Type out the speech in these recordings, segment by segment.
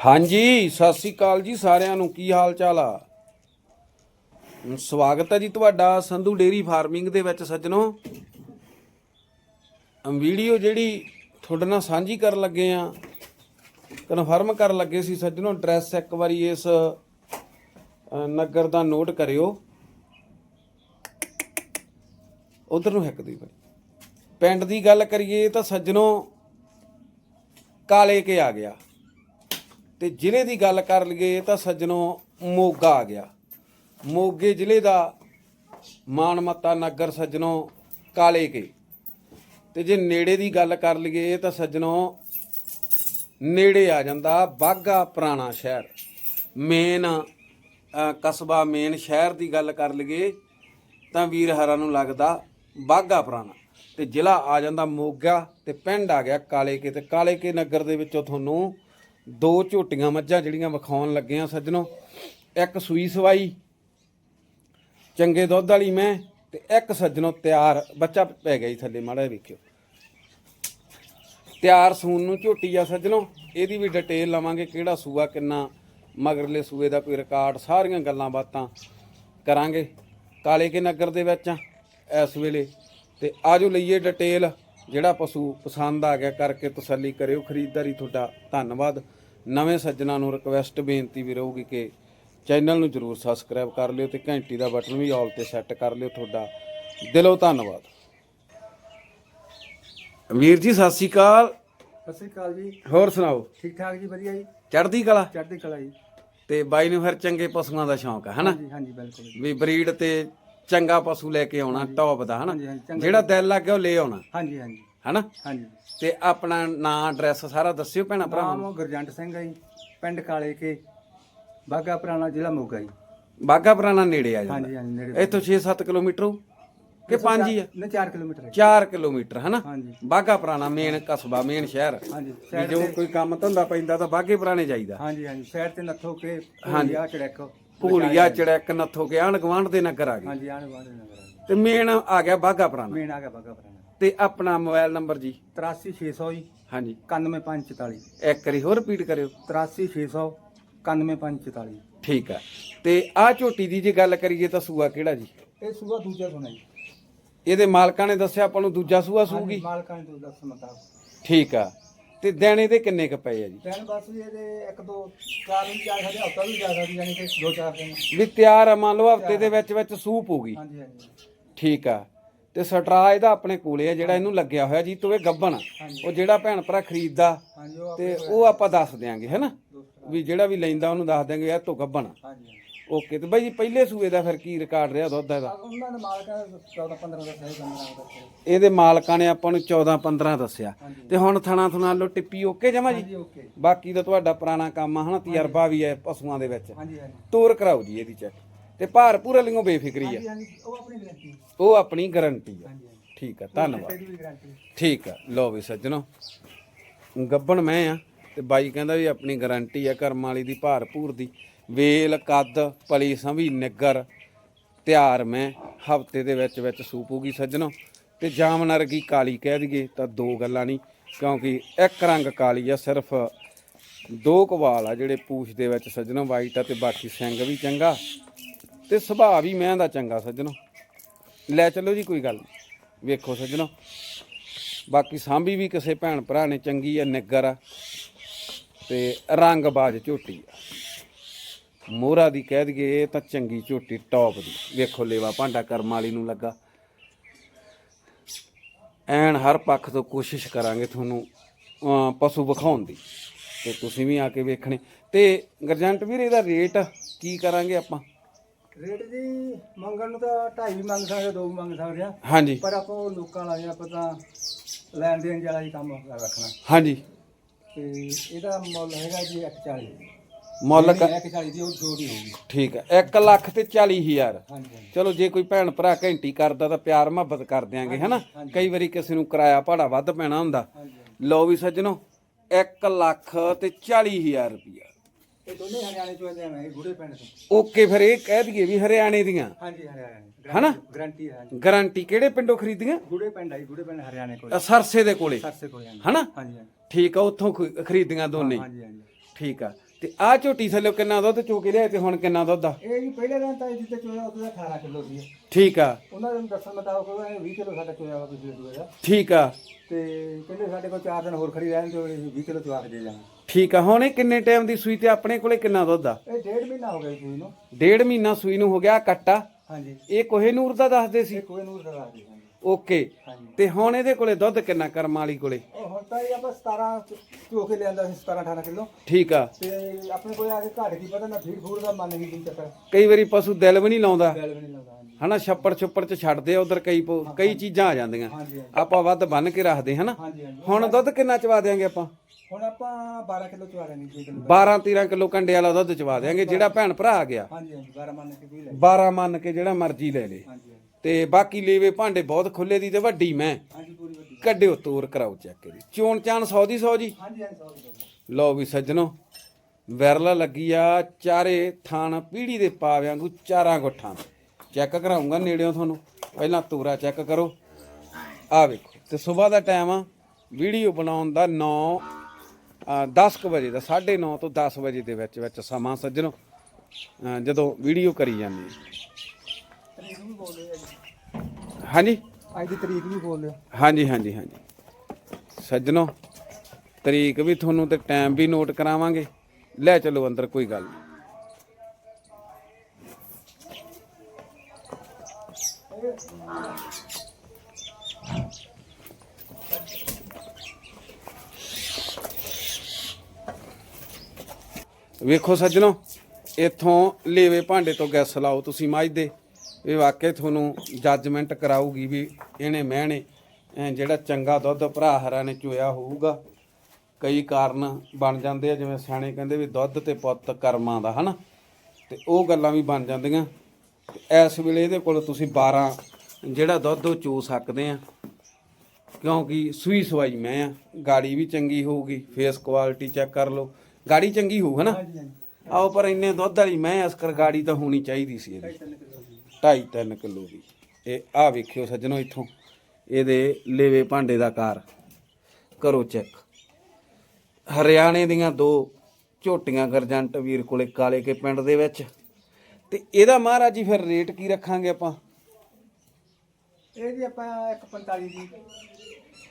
ਹਾਂਜੀ, ਸਤਿ ਸ੍ਰੀ ਅਕਾਲ ਜੀ ਸਾਰਿਆਂ ਨੂੰ। ਕੀ ਹਾਲ ਚਾਲ ਆ ਸਵਾਗਤ ਹੈ ਜੀ ਤੁਹਾਡਾ ਸੰਧੂ ਡੇਰੀ ਫਾਰਮਿੰਗ ਦੇ ਵਿੱਚ ਸੱਜਣੋ। ਵੀਡੀਓ ਜਿਹੜੀ ਤੁਹਾਡੇ ਨਾਲ ਸਾਂਝੀ ਕਰਨ ਲੱਗੇ ਆ ਕਨਫਰਮ ਕਰਨ ਲੱਗੇ ਸੀ ਸੱਜਣੋ ਐਡਰੈਸ ਇੱਕ ਵਾਰੀ ਇਸ ਨਗਰ ਦਾ ਨੋਟ ਕਰਿਓ। ਉਧਰ ਨੂੰ ਹਿੱਕ ਦੀ ਬਈ ਪਿੰਡ ਦੀ ਗੱਲ ਕਰੀਏ ਤਾਂ ਸੱਜਣੋ, ਕਾਲੇ ਕੇ ਆ ਗਿਆ। ਤੇ ਜ਼ਿਲ੍ਹੇ ਦੀ ਗੱਲ ਕਰ ਲਈਏ ਤਾਂ ਸੱਜਣੋ ਮੋਗਾ ਆ ਗਿਆ। ਮੋਗੇ ਜ਼ਿਲ੍ਹੇ ਦਾ ਮਾਨਮੱਤਾ ਨਗਰ ਸੱਜਣੋ ਕਾਲੇ ਕੇ। ਤੇ ਜੇ ਨੇੜੇ ਦੀ ਗੱਲ ਕਰ ਲਈਏ ਤਾਂ ਸੱਜਣੋ ਨੇੜੇ ਆ ਜਾਂਦਾ ਬਾਗਾ ਪੁਰਾਣਾ ਸ਼ਹਿਰ। ਮੇਨ ਕਸਬਾ ਮੇਨ ਸ਼ਹਿਰ ਦੀ ਗੱਲ ਕਰ ਲਈਏ ਤਾਂ ਵੀਰ ਹਰਾਂ ਨੂੰ ਲੱਗਦਾ ਬਾਗਾ ਪੁਰਾਣਾ। ਤੇ ਜ਼ਿਲ੍ਹਾ ਆ ਜਾਂਦਾ ਮੋਗਾ ਤੇ ਪਿੰਡ ਆ ਗਿਆ ਕਾਲੇ ਕੇ ਤੇ ਕਾਲੇ ਕੇ ਨਗਰ ਦੇ ਵਿੱਚੋਂ ਤੁਹਾਨੂੰ ਦੋ ਝੋਟੀਆਂ ਮੱਝਾਂ ਜਿਹੜੀਆਂ ਵਿਖਾਉਣ ਲੱਗੇ ਆ ਸੱਜਣੋ। ਇੱਕ ਸੂਈ ਸਵਾਈ, ਚੰਗੇ ਦੁੱਧ ਵਾਲੀ ਮੈਂ ਤੇ ਇੱਕ ਸੱਜਣੋ ਤਿਆਰ। ਬੱਚਾ ਪੈ ਗਿਆ ਜੀ ਥੱਲੇ, ਮਾੜਾ ਜਿਹਾ ਵੇਖਿਓ। ਤਿਆਰ ਸੂਨ ਨੂੰ ਝੋਟੀ ਆ ਸੱਜਣੋ, ਇਹਦੀ ਵੀ ਡਿਟੇਲ ਲਵਾਂਗੇ ਕਿਹੜਾ ਸੂਆ ਕਿੰਨਾ, ਮਗਰਲੇ ਸੂਏ ਦਾ ਕੋਈ ਰਿਕਾਰਡ ਸਾਰੀਆਂ ਗੱਲਾਂ ਬਾਤਾਂ ਕਰਾਂਗੇ। ਕਾਲੇ ਕੇ ਨਗਰ ਦੇ ਵਿੱਚ ਆ, ਇਸ ਵੇਲੇ। ਤੇ ਆਜੋ ਲਈਏ ਡਿਟੇਲ, ਜਿਹੜਾ ਪਸ਼ੂ ਪਸੰਦ ਆ ਗਿਆ ਕਰਕੇ ਤਸੱਲੀ ਕਰਿਓ। ਖਰੀਦਦਾਰੀ ਤੁਹਾਡਾ ਧੰਨਵਾਦ। ਨਵੇਂ ਸੱਜਣਾ ਨੂੰ ਰਿਕਵੈਸਟ ਬੇਨਤੀ ਵੀ ਰਹੂਗੀ ਕਿ ਚੈਨਲ ਨੂੰ ਜਰੂਰ ਸਬਸਕ੍ਰਾਈਬ ਕਰ ਲਿਓ ਤੇ ਘੰਟੀ ਦਾ ਬਟਨ ਵੀ ਆਲ ਤੇ ਸੈੱਟ ਕਰ ਲਿਓ ਤੁਹਾਡਾ। ਦਿਲੋਂ ਧੰਨਵਾਦ। ਵੀਰ ਜੀ ਸਤਿ ਸ਼੍ਰੀ ਅਕਾਲ। ਸਤਿ ਸ੍ਰੀ ਅਕਾਲ ਜੀ। ਹੋਰ ਸੁਣਾਓ? ਠੀਕ ਠਾਕ ਜੀ ਵਧੀਆ ਜੀ। ਚੜ੍ਹਦੀ ਕਲਾ? ਚੜ੍ਹਦੀ ਕਲਾ ਜੀ। ਤੇ ਬਾਈ ਨੂੰ ਫਿਰ ਚੰਗੇ ਪਸ਼ੂਆਂ ਦਾ ਸ਼ੌਂਕ ਹੈ ਹਨਾ? ਹਾਂਜੀ ਹਾਂਜੀ ਬਿਲਕੁਲ ਜੀ। ਵੀ ਬਰੀਡ ਤੇ ਚੰਗਾ ਪਸ਼ੂ ਲੈ ਕੇ ਆਉਣਾ ਟੌਪ ਦਾ ਹਨਾ? ਹਾਂਜੀ, ਹਾਂਜੀ, ਚੰਗਾ ਜਿਹੜਾ ਦਿਲ ਲੱਗ ਗਿਆ ਉਹ ਲੈ ਆਉਣਾ। ਹਾਂਜੀ ਹਾਂਜੀ। ਹਨਾ? ਹਾਂਜੀ। ਤੇ ਆਪਣਾ ਨਾਂ ਐਡਰੈਸ ਸਾਰਾ ਦੱਸਿਓ ਭੈਣਾ ਭਰਾਵਾਂ ਨੂੰ। ਨਾਮ ਗੁਰਜੰਟ ਸਿੰਘ ਹੈ ਜੀ ਪਿੰਡ ਕਾਲੇ ਕੇ ਬਾਗਾ ਪੁਰਾਣਾ ਜ਼ਿਲ੍ਹਾ ਮੋਗਾ ਜੀ। ਬਾਗਾ ਪੁਰਾਣਾ ਨੇੜੇ ਆ ਹਾਂਜੀ ਜਾਂਦਾ। ਹਾਂਜੀ ਨੇੜੇ ਇੱਥੋਂ 6-7 ਕਿਲੋਮੀਟਰ ਹੋਊ ਕਿ 5 ਹੀ ਆ? ਨੇ 4 ਕਿਲੋਮੀਟਰ ਹੈ। 4 ਕਿਲੋਮੀਟਰ ਹਨਾ? ਹਾਂਜੀ। ਬਾਗਾ ਪੁਰਾਣਾ ਮੇਨ ਕਸਬਾ ਮੇਨ ਸ਼ਹਿਰ। ਹਾਂਜੀ ਵੀ ਸਾਈਡ ਜੋ ਕੋਈ ਕੰਮ ਧੰਦਾ ਪੈਂਦਾ ਤਾਂ ਬਾਗੇ ਪੁਰਾਣੇ ਜਾਈਦਾ। ਹਾਂਜੀ ਹਾਂਜੀ ਸਾਈਡ ਤੇ ਨੱਥੋ ਕੇ ਹਾਂਜੀ। ਆ ਚੜੈਕ ਭੂਲੀਆ ਚੜੈਕ ਨੱਥੋ ਕੇ ਆਣ ਗਵਾਂਢ ਦੇ ਨਗਰ ਆ ਗਏ। ਹਾਂਜੀ ਆਣ ਵਾਲੇ ਨਗਰ ਤੇ ਮੇਨ ਆ ਗਿਆ ਬਾਗਾ ਪੁਰਾਣਾ। ਮੇਨ ਆ ਗਿਆ ਬਾਗਾ ਪੁਰਾਣਾ। ਤੇ ਆਪਣਾ ਮੋਬਾਈਲ ਨੰਬਰ ਜੀ। 83600 ਜੀ। ਹਾਂਜੀ। 91544 ਇੱਕ ਵਾਰੀ ਹੋਰ ਰਿਪੀਟ ਕਰਿਓ। 83600 91544 ਠੀਕ ਆ। ਤੇ ਆ ਝੋਟੀ ਦੀ ਜੇ ਗੱਲ ਕਰੀਏ ਤਾਂ ਸੂਆ ਕਿਹੜਾ ਜੀ? ਇਹ ਸੂਆ ਦੂਜਾ ਸੁਣਾ ਜੀ। ਇਹਦੇ ਮਾਲਕਾਂ ਨੇ ਦੱਸਿਆ ਆਪਾਂ ਨੂੰ ਦੂਜਾ ਸੂਆ ਸੂਗੀ? ਮਾਲਕਾਂ ਨੇ ਤੋਂ ਦੱਸ ਮੁਤਾਬਕ। ਠੀਕ ਆ। ਤੇ ਦੇਣੇ ਦੇ ਕਿੰਨੇ ਕ ਪਏ ਆ ਜੀ? ਦਿਨ ਬਸ ਵੀ ਇਹਦੇ ਇੱਕ ਦੋ ਚਾਰ ਵੀ ਜਾ ਸਕਦੇ ਹਫਤਾ ਵੀ ਜਾ ਸਕਦੀ ਯਾਨੀ ਕਿ ਦੋ ਚਾਰ ਦਿਨ। ਵੀ ਤਿਆਰ ਆ ਮੰਨ ਲਓ ਹਫ਼ਤੇ ਦੇ ਵਿੱਚ ਵਿੱਚ ਸੂਪ ਹੋਗੀ ਹਾਂਜੀ ਹਾਂਜੀ। ਠੀਕ ਆ। ਤੇ ਸਟਰਾ ਇਹਦਾ ਆਪਣੇ ਕੋਲੇ ਆ ਜਿਹੜਾ ਇਹਨੂੰ ਲੱਗਿਆ ਹੋਇਆ ਜੀ ਤੋਏ ਗੱਬਣ। ਉਹ ਜਿਹੜਾ ਭੈਣ ਭਰਾ ਖਰੀਦਦਾ ਤੇ ਉਹ ਆਪਾਂ ਦੱਸ ਦਿਆਂਗੇ ਹੈਨਾ? ਵੀ ਜਿਹੜਾ ਵੀ ਲੈਂਦਾ ਉਹਨੂੰ ਦੱਸ ਦਿਆਂਗੇ ਇਹ ਤੋਂ ਗੱਬਣ। ਓਕੇ ਤੇ ਬਾਈ ਜੀ ਪਹਿਲੇ ਸੂਏ ਦਾ ਫਿਰ ਕੀ ਰਿਕਾਰਡ ਰਿਹਾ ਦੁੱਧ ਦਾ ਉਹਨਾਂ ਦੇ ਮਾਲਕਾਂ ਨੇ 14 15 ਦਾ ਸਹੀ ਕੰਮ ਨਾਲ ਦੱਸਿਆ ਇਹਦੇ ਮਾਲਕਾਂ ਨੇ ਆਪਾਂ ਨੂੰ 14 15 ਦੱਸਿਆ। ਤੇ ਹੁਣ ਥਣਾ ਥਣਾ ਲੋ ਟਿੱਪੀ ਓਕੇ ਜਮਾ ਜੀ? ਬਾਕੀ ਦਾ ਤੁਹਾਡਾ ਪੁਰਾਣਾ ਕੰਮ ਆ ਹਨਾ ਤਜਰਬਾ ਵੀ ਹੈ ਪਸ਼ੂਆਂ ਦੇ ਵਿੱਚ। ਹਾਂਜੀ ਹਾਂਜੀ। ਤੋਰ ਕਰਾਓ ਜੀ ਇਹਦੀ ਚੈੱਕ ਤੇ ਭਾਰ ਪੂਰਾ ਲਿਓ ਬੇਫਿਕਰੀ ਆ। ਹਾਂਜੀ ਉਹ ਆਪਣੀ ਗਰੰਟੀ ਉਹ ਆਪਣੀ ਗਾਰੰਟੀ ਆ। ਹਾਂਜੀ ਹਾਂਜੀ। ਠੀਕ ਆ ਧੰਨਵਾਦ। ਗਰੰਟੀ ਠੀਕ ਆ ਲਓ ਵੀ ਸੱਜਣੋ ਗੱਬਣ ਮੈਂ ਆ ਤੇ ਬਾਈ ਕਹਿੰਦਾ ਵੀ ਆਪਣੀ ਗਾਰੰਟੀ ਆ ਕਰਮ ਵਾਲੀ ਦੀ ਭਾਰ ਭੂਰ ਦੀ। ਵੇਲ ਕੱਦ ਪਲੀ ਸੰਭੀ ਨਿੱਗਰ ਤਿਆਰ ਮੈਂ ਹਫ਼ਤੇ ਦੇ ਵਿੱਚ ਵਿੱਚ ਸੂਪੂਗੀ ਸੱਜਣੋ। ਤੇ ਜਾਮਨਰ ਕੀ ਕਾਲੀ ਕਹਿ ਦਈਏ ਤਾਂ ਦੋ ਗੱਲਾਂ ਨਹੀਂ ਕਿਉਂਕਿ ਇੱਕ ਰੰਗ ਕਾਲੀ ਆ ਸਿਰਫ ਦੋ ਕਵਾਲ ਆ ਜਿਹੜੇ ਪੂਛ ਦੇ ਵਿੱਚ ਸੱਜਣੋ ਵਾਈਟ ਆ ਤੇ ਬਾਕੀ ਸਿੰਘ ਵੀ ਚੰਗਾ। ਤੇ ਸੁਭਾਅ ਵੀ ਮੈਂ ਦਾ ਚੰਗਾ ਸੱਜਣੋ। ਲੈ ਚੱਲੋ ਜੀ ਕੋਈ ਗੱਲ ਨਹੀਂ ਵੇਖੋ ਸੱਜਣੋ। ਬਾਕੀ ਸਾਂਭੀ ਵੀ ਕਿਸੇ ਭੈਣ ਭਰਾ ਨੇ ਚੰਗੀ ਆ ਨਿੱਗਰ ਆ। ਤੇ ਰੰਗਬਾਜ਼ ਝੋਟੀ ਆ। ਮੋਹਰਾ ਦੀ ਕਹਿ ਦਈਏ ਇਹ ਤਾਂ ਚੰਗੀ ਝੋਟੀ ਟੌਪ ਦੀ। ਵੇਖੋ ਲੇਵਾ ਭਾਂਡਾ ਕਰਮ ਵਾਲੀ ਨੂੰ ਲੱਗਾ। ਐਨ ਹਰ ਪੱਖ ਤੋਂ ਕੋਸ਼ਿਸ਼ ਕਰਾਂਗੇ ਤੁਹਾਨੂੰ ਅਮ, ਪਸ਼ੂ ਵਿਖਾਉਣ ਦੀ। ਤੇ ਤੁਸੀਂ ਵੀ ਆ ਕੇ ਵੇਖਣੇ। ਤੇ ਗਰਜੰਟ ਵੀਰ ਇਹਦਾ ਰੇਟ ਕੀ ਕਰਾਂਗੇ ਆਪਾਂ? ਰੇਟ ਜੀ ਮੰਗਣ ਨੂੰ ਤਾਂ ਢਾਈ ਵੀ ਮੰਗ ਸਕਦੇ ਦੋ ਵੀ ਮੰਗ ਸਕਦੇ ਆ। ਹਾਂਜੀ। ਪਰ ਆਪਾਂ ਉਹ ਲੋਕਾਂ ਵਾਲਾ ਆਪਾਂ ਤਾਂ ਲੈਣ ਦੇਣ ਵਾਲਾ ਹੀ ਕੰਮ ਰੱਖਣਾ। ਹਾਂਜੀ। ਤੇ ਇਹਦਾ ਮੁੱਲ ਹੈਗਾ ਜੀ 140 ਮੁੱਲ ਕ- 140 ਦੀ ਉਹ ਛੋਟੀ ਹੋਊਗੀ। ਠੀਕ ਹੈ 1 ਲੱਖ ਤੇ 40 ਹਜ਼ਾਰ। ਹਾਂਜੀ ਹਾਂਜੀ। ਚਲੋ ਜੇ ਕੋਈ ਭੈਣ ਭਰਾ ਘੰਟੀ ਕਰਦਾ ਤਾਂ ਪਿਆਰ ਮੁਹੱਬਤ ਕਰ ਦਿਆਂਗੇ ਹਨਾ? ਕਈ ਵਾਰੀ ਕਿਸੇ ਨੂੰ ਕਿਰਾਇਆ ਭਾੜਾ ਵੱਧ ਪੈਣਾ ਹੁੰਦਾ। ਹਾਂਜੀ ਲਓ ਵੀ ਸੱਜਣੋ 1 ਲੱਖ ਤੇ 40 ਹਜ਼ਾਰ ਰੁਪਇਆ ਇਹ ਦੋਨੇ ਹਰਿਆਣੇ ਚੋਂ ਆਉਂਦੇ ਆ ਇਹ ਗੁੜੇ ਪਿੰਡ ਤੋਂ। ਓਕੇ ਫਿਰ ਇਹ ਕਹਿ ਦਈਏ ਵੀ ਹਰਿਆਣੇ ਦੀਆਂ। ਹਾਂਜੀ ਹਰਿਆਣੇ ਹਨਾ? ਗਰੰਟੀ ਹੈ ਹਾਂਜੀ। ਗਾਰੰਟੀ ਕਿਹੜੇ ਪਿੰਡੋਂ ਖਰੀਦੀਆਂ? ਗੁੜੇ ਪਿੰਡ ਆਈ ਗੁੜੇ ਪਿੰਡ ਹਰਿਆਣੇ ਕੋਲ। ਅ, ਸਰਸੇ ਦੇ ਕੋਲੇ। ਸਰਸੇ ਕੋਲ ਹਾਂਜੀ। ਹਨਾ? ਹਾਂਜੀ ਹਾਂਜੀ। ਠੀਕ ਆ ਉੱਥੋਂ ਖ- ਖਰੀਦੀਆਂ ਦੋਨੇ। ਹਾਂਜੀ ਹਾਂਜੀ। ਠੀਕ ਆ। ਤੇ ਆਹ ਝੋਟੀ ਥੱਲੇ ਕਿੰਨਾ ਦੁੱਧ ਚੋ ਕੇ ਲਿਆਏ ਤੇ ਹੁਣ ਕਿੰਨਾ ਦੁੱਧ ਆ? ਇਹ ਜੀ ਪਹਿਲੇ ਦਿਨ ਤਾਂ ਜਿੱਤੇ ਚੋਇਆ ਉਹਦਾ 18 ਕਿਲੋ ਸੀ। ਠੀਕ ਆ। ਉਹਨਾਂ ਦੇ ਦੱਸਣ ਮੁਤਾਬਕ ਉਹ 20 ਕਿਲੋ ਸਾਡਾ ਚੋਇਆ ਵਾ ਪਿਛਲੇ ਦੂਏ ਦਾ। ਠੀਕ ਆ। ਤੇ ਕਹਿੰਦੇ ਸਾਡੇ ਕੋਲ 4 ਦਿਨ ਹੋਰ ਖੜੀ ਰਹਿਣ ਤੇ 20 ਕਿਲੋ ਚਵਾ ਕੇ ਦੇ ਜਾਣਾ ਠੀਕ ਆ ਹੁਣ ਇਹ ਕਿੰਨੇ ਟਾਈਮ ਦੀ ਸੂਈ ਤੇ ਆਪਣੇ ਕੋਲੇ ਕਿੰਨਾ ਦੁੱਧ ਆ? ਇਹ ਡੇਢ ਮਹੀਨਾ ਹੋ ਗਿਆ ਜੀ ਨੂੰ। ਡੇਢ ਮਹੀਨਾ ਸੂਈ ਨੂੰ ਹੋ ਗਿਆ ਆਹ ਕੱਟਾ। ਹਾਂਜੀ। ਇਹ ਕੋਹੇ ਨੂਰ ਦਾ ਦੱਸਦੇ ਸੀ? ਇਹ ਕੋਈ ਨੂਰ ਦਾ ਰਾਜ ਹਾਂਜੀ। ਓਕੇ। ਹਾਂਜੀ। ਤੇ ਹੁਣ ਇਹਦੇ ਕੋਲੇ ਦੁੱਧ ਕਿੰਨਾ ਕਰਮ ਵਾਲੀ ਕੋਲੇ? ਉਹ ਹੁਣ ਤਾਂ ਇਹ ਆਪਾਂ 17 ਚੋ ਕੇ ਲਿਆਂਦਾ ਸੀ 17 18 ਕਿਲੋ। ਠੀਕ ਆ। ਤੇ ਆਪਣੇ ਕੋਲ ਆ ਕੇ ਘਾਟ ਕੀ ਪਤਾ ਨਾ ਫੀਡ ਫੂਡ ਦਾ ਮੰਨ ਗਈ ਕੀ ਚੱਕਰ। ਕਈ ਵਾਰੀ ਪਸ਼ੂ ਦਿਲ ਵੀ ਨਹੀਂ ਲਾਉਂਦਾ। ਬੈਲ ਵੀ ਨਹੀਂ ਲਾਉਂਦਾ ਹਾਂਜੀ। ਹਨਾ ਛੱਪੜ ਛੁੱਪੜ ਚ ਛੱਡਦੇ ਆ ਉਧਰ ਕਈ ਪੋ- ਕਈ ਚੀਜ਼ਾਂ ਆ ਜਾਂਦੀਆਂ। ਹਾਂਜੀ ਹਾਂਜੀ। ਆਪਾਂ ਵੱਧ ਬੰਨ ਕੇ ਰੱਖਦੇ ਹਨਾ। ਹਾਂਜੀ ਹਾਂਜੀ। ਹੁਣ ਦੁੱਧ ਕਿੰਨਾ ਚਵਾ ਦਿਆਂਗੇ ਆਪਾਂ? ਹੁਣ ਆਪਾਂ 12 ਕਿਲੋ ਚਵਾ ਲੈਣੀ ਜੀ ਕਿਲੋ 12 13 ਕਿਲੋ ਕੰਡੇ ਵਾਲਾ ਦੁੱਧ ਚਵਾ ਦਿਆਂਗੇ ਜਿਹੜਾ ਭੈਣ ਭਰਾ ਆ ਗਿਆ। ਹਾਂਜੀ ਹਾਂਜੀ 12 ਮੰਨ ਕੇ ਵੀ ਲੈ 12 ਮੰਨ ਕੇ ਜਿਹੜਾ ਮਰਜ਼ੀ ਲੈ ਲੇ। ਹਾਂਜੀ ਤੇ ਬਾਕੀ ਲੇਵੇ ਭਾਂਡੇ ਬਹੁਤ ਖੁੱਲੇ ਦੀ ਤੇ ਵੱਡੀ ਮੈਂ। ਹਾਂਜੀ ਪੂਰੀ ਵੱਡੀ। ਕੱਢਿਓ ਤੋਰ ਕਰਾਓ ਚੈੱਕ ਇਹਦੀ ਚੋਣ ਚਾਣ 100 ਦੀ 100 ਜੀ। ਹਾਂਜੀ ਹਾਂਜੀ ਲਓ ਵੀ ਸੱਜਣੋ ਵਿਰਲਾ ਲੱਗੀ ਆ ਚਾਰੇ ਥਾਣ ਪੀੜੀ ਦੇ ਪਾਵਿਆਂ ਵਾਂਗੂ ਚਾਰਾਂ ਗੁੱਠਾਂ। ਚੈੱਕ ਕਰਾਉਂਗਾ ਨੇੜਿਓਂ ਤੁਹਾਨੂੰ। ਪਹਿਲਾਂ ਤੂਰਾ ਚੈੱਕ ਕਰੋ। ਆ ਵੇਖੋ ਤੇ ਸਵੇਰ ਦਾ ਟਾਈਮ ਆ ਵੀਡੀਓ ਬਣਾਉਣ ਦਾ 9 10 ਕੁ ਵਜੇ ਦਾ 9:30 ਤੋਂ 10 ਵਜੇ ਦੇ ਵਿੱਚ ਵਿੱਚ ਸਮਾਂ ਸੱਜਣੋ। ਜਦੋਂ ਵੀਡੀਓ ਕਰੀ ਜਾਂਦੀ ਹੈ। ਹਾਂਜੀ? ਅੱਜ ਦੀ ਤਰੀਕ ਵੀ ਬੋਲ ਲਿਓ। ਹਾਂਜੀ ਹਾਂਜੀ ਹਾਂਜੀ। ਸੱਜਣੋ ਤਰੀਕ ਵੀ ਤੁਹਾਨੂੰ ਤੇ ਟਾਈਮ ਵੀ ਨੋਟ ਕਰਾਵਾਂਗੇ। ਲੈ ਚਲੋ ਅੰਦਰ ਕੋਈ ਗੱਲ ਨਹੀਂ ਵੇਖੋ ਸੱਜਣੋ, ਇੱਥੋਂ ਲੇਵੇ ਭਾਂਡੇ ਤੋਂ ਗੈਸ ਲਾਓ ਤੁਸੀਂ ਮੱਝ ਦੇ। ਇਹ ਵਾਕਿਆ ਤੁਹਾਨੂੰ ਜੱਜਮੈਂਟ ਕਰਾਊਗੀ ਵੀ ਇਹਨੇ ਮਹਿਣੇ, ਐਂ ਜਿਹੜਾ ਚੰਗਾ ਦੁੱਧ ਭਰਾ ਹਰਾ ਨੇ ਚੋਇਆ ਹੋਊਗਾ। ਕਈ ਕਾਰਨ ਬਣ ਜਾਂਦੇ ਆ, ਜਿਵੇਂ ਸਿਆਣੇ ਕਹਿੰਦੇ ਵੀ ਦੁੱਧ ਤੇ ਪੁੱਤ ਕਰਮਾਂ ਦਾ, ਹਨਾ? ਤੇ ਉਹ ਗੱਲਾਂ ਵੀ ਬਣ ਜਾਂਦੀਆਂ। ਇਸ ਵੇਲੇ ਇਹਦੇ ਕੋਲ ਤੁਸੀਂ 12 ਜਿਹੜਾ ਦੁੱਧ ਉਹ ਚੋ ਸਕਦੇ ਆ। ਕਿਉਂਕਿ ਸੂਈ ਸਵਾਈ ਮੈਂ ਆ, ਗਾੜੀ ਵੀ ਚੰਗੀ ਹੋਊਗੀ ਫੇਸ ਕੁਆਲਿਟੀ ਚੈੱਕ ਕਰ ਲਓ। ਗਾੜੀ ਚੰਗੀ ਹੋਊ ਹਨਾ? ਆਓ ਪਰ ਇੰਨੇ ਦੁੱਧ ਵਾਲੀ ਮੈਂ ਅਸਕਰ ਗਾੜੀ ਤਾਂ ਹੋਣੀ ਚਾਹੀਦੀ ਸੀ ਇਹਦੀ। 3 ਕਿਲੋ ਜੀ 2.5 3 ਕਿਲੋ ਦੀ। ਇਹ ਆ ਵੇਖਿਓ ਸੱਜਣੋ ਇੱਥੋਂ। ਇਹਦੇ ਲੇਵੇ ਭਾਂਡੇ ਦਾ ਕਾਰ ਕਰੋ ਚੈੱਕ। ਹਰਿਆਣੇ ਦੀਆਂ ਦੋ ਝੋਟੀਆਂ ਗਰਜੰਟ ਵੀਰ ਕੋਲੇ ਕਾਲੇ ਕੇ ਪਿੰਡ ਦੇ ਵਿੱਚ। ਤੇ ਇਹਦਾ ਮਹਾਰਾਜ ਜੀ ਫਿਰ ਰੇਟ ਕੀ ਰੱਖਾਂਗੇ ਆਪਾਂ? ਇਹ ਜੀ ਆਪਾਂ 145 ਦੀ।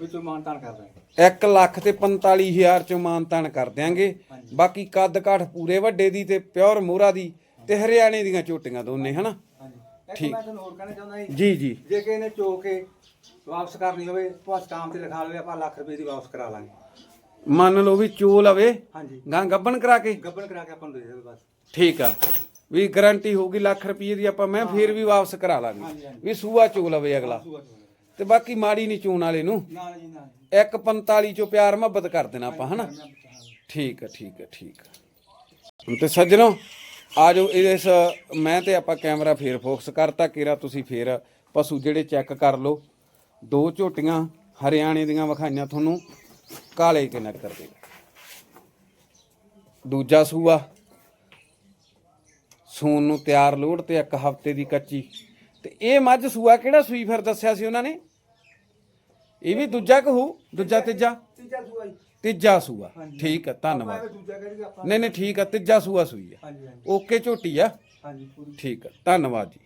ਵਿੱਚੋਂ ਮਾਨਤਾਨ ਕਰ ਰਹੇ 1 ਲੱਖ ਤੇ 45000 ਚੋਂ ਮਾਨਤਾਨ ਕਰ ਦਿਆਂਗੇ। ਬਾਕੀ ਕੱਦ ਕਾਠ ਪੂਰੇ ਵੱਡੇ ਦੀ ਤੇ ਪਿਓਰ ਮੋਹਰਾ ਦੀ ਤੇ ਹਰਿਆਣੇ ਦੀਆਂ ਝੋਟੀਆਂ ਦੋਨੇ ਹਨਾ? ਹਾਂਜੀ। ਇੱਕ ਮੈਂ ਤੁਹਾਨੂੰ ਹੋਰ ਕਹਿਣਾ ਚਾਹੁੰਦਾ ਜੀ। ਜੀ ਜੀ। ਜੇ ਕਿਸੇ ਨੇ ਚੋ ਕੇ ਵਾਪਸ ਕਰਨੀ ਹੋਵੇ ਭਾਵੇਂ ਸਟਾਮ ਤੇ ਲਿਖਾ ਲਵੇ ਆਪਾਂ ਲੱਖ ਰੁਪਏ ਦੀ ਵਾਪਸ ਕਰਾ ਲਾਂਗੇ। ਮੰਨ ਲਓ ਵੀ ਚੋ ਲਵੇ ਹਾਂਜੀ। ਗਾਂ ਗੱਬਣ ਕਰਾ ਕੇ? ਗੱਬਣ ਕਰਾ ਕੇ ਆਪਾਂ ਨੂੰ ਦੇ ਦੇਵੇ ਬਸ। ਠੀਕ ਆ। ਵੀ ਗਾਰੰਟੀ ਹੋਊਗੀ ਲੱਖ ਰੁਪਏ ਦੀ ਆਪਾਂ ਮੈਂ ਫੇਰ ਵੀ ਵਾਪਸ ਕਰਾ ਲਾਂਗੇ। ਵੀ ਸੂਆ ਚੋ ਲਵੇ ਅਗਲਾ। ਤੇ ਬਾਕੀ ਮਾੜੀ ਨਹੀਂ ਚੋਣ ਵਾਲੇ ਨੂੰ। ਨਾ ਜੀ ਨਾ ਜੀ। 145 ਚੋਂ ਪਿਆਰ ਮੁਹੱਬਤ ਕਰ ਦੇਣਾ ਆਪਾਂ ਹਨਾ? ਬਚਾ ਹਾਂ। ਠੀਕ ਆ ਠੀਕ ਠੀਕ ਆ। ਤੇ ਸੱਜਣੋ ਆ ਜਾਓ ਇਸ ਮੈਂ ਤੇ ਆਪਾਂ ਕੈਮਰਾ ਫੇਰ ਫੋਕਸ ਕਰਤਾ ਕਿਰਾ ਤੁਸੀਂ ਫੇਰ ਪਸ਼ੂ ਜਿਹੜੇ ਚੈੱਕ ਕਰ ਲਓ। ਦੋ ਝੋਟੀਆਂ ਹਰਿਆਣੇ ਦੀਆਂ ਵਿਖਾਈਆਂ ਤੁਹਾਨੂੰ ਕਾਲੇ ਕੇ ਨੱਕਰ ਦੇ। ਦੂਜਾ ਸੂਆ ਸੂਨ ਨੂੰ ਤਿਆਰ ਲੋੜ ਤੇ ਇੱਕ ਹਫ਼ਤੇ ਦੀ ਕੱਚੀ। ਤੇ ਇਹ ਮੱਝ ਸੂਆ ਕਿਹੜਾ ਸੂਈ ਫਿਰ ਦੱਸਿਆ ਸੀ ਉਹਨਾਂ ਨੇ? ਇਹ ਵੀ ਦੂਜਾ ਕਹੂ ਦੂਜਾ ਤੀਜਾ? ਤੀਜਾ ਸੂਆ ਜੀ। ਤੀਜਾ ਸੂਆ। ਠੀਕ ਆਪਾਂ ਧੰਨਵਾਦ। ਦੂਜਾ ਆਪਾਂ। ਨਹੀਂ ਨਹੀਂ ਠੀਕ ਆ ਤੀਜਾ ਸੂਆ ਸੂਈ ਆ। ਹਾਂਜੀ ਹਾਂਜੀ। ਓਕੇ ਝੋਟੀ ਆ। ਹਾਂਜੀ ਪੂਰੀ। ਠੀਕ ਆ ਧੰਨਵਾਦ ਜੀ।